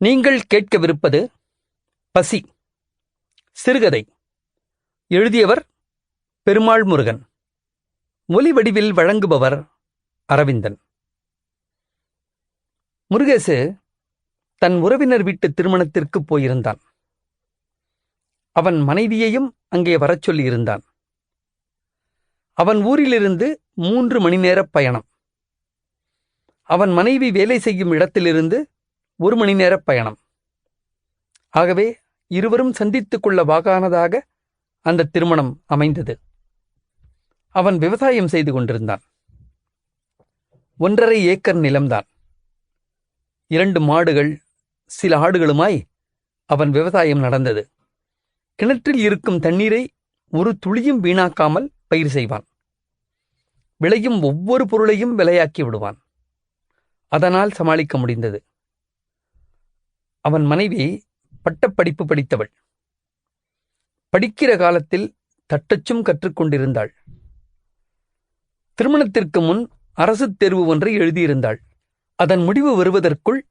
நீங்கள் கேட்கவிருப்பது பசி சிறுகதை. எழுதியவர் பெருமாள் முருகன். ஒலி வடிவில் வழங்குபவர் அரவிந்தன். முருகேசு தன் உறவினர் வீட்டு திருமணத்திற்கு போயிருந்தான். அவன் மனைவியையும் அங்கே வரச் சொல்லியிருந்தான். அவன் ஊரிலிருந்து மூன்று மணி நேர பயணம். அவன் மனைவி வேலை செய்யும் இடத்திலிருந்து ஒரு மணி நேர பயணம். ஆகவே இருவரும் சந்தித்துக் கொள்ள வாகானதாக அந்த திருமணம் அமைந்தது. அவன் விவசாயம் செய்து கொண்டிருந்தான். ஒன்றரை ஏக்கர் நிலம்தான். இரண்டு மாடுகள் சில ஆடுகளுமாய் அவன் விவசாயம் நடந்தது. கிணற்றில் இருக்கும் தண்ணீரை ஒரு துளியும் வீணாக்காமல் பயிர் செய்வான். விளையும் ஒவ்வொரு பொருளையும் விலையாக்கி விடுவான். அதனால் சமாளிக்க முடிந்தது. அவன் மனைவி பட்டப்படிப்பு படித்தவள். படிக்கிற காலத்தில் தட்டச்சும் கற்றுக்கொண்டிருந்தாள். திருமணத்திற்கு முன் அரசு தேர்வு ஒன்றை எழுதியிருந்தாள். அதன் முடிவு வருவதற்குள்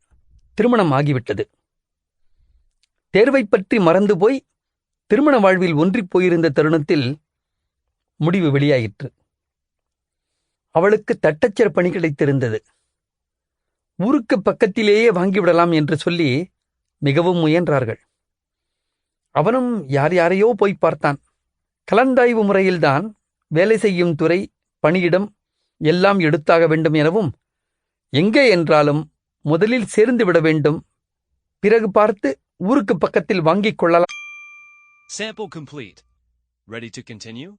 திருமணம் ஆகிவிட்டது. தேர்வைப் பற்றி மறந்து போய் திருமண வாழ்வில் ஒன்றிப் போயிருந்த தருணத்தில் முடிவு வெளியாயிற்று. அவளுக்கு தட்டச்சர் பணி கிடைத்திருந்தது. ஊருக்கு பக்கத்திலேயே வாங்கிவிடலாம் என்று சொல்லி மிகவும் முயன்றார்கள் அவனும் யார் யாரையோ போய் பார்த்தான் கலந்தாய்வு முறையில்தான் வேலை செய்யும் துறை பணியிடம் எல்லாம் எடுத்தாக வேண்டும் எனவும் எங்கே என்றாலும் முதலில் சேர்ந்து விட வேண்டும் பிறகு பார்த்து ஊருக்கு பக்கத்தில் வாங்கிக் கொள்ளலாம் Sample complete. Ready to continue?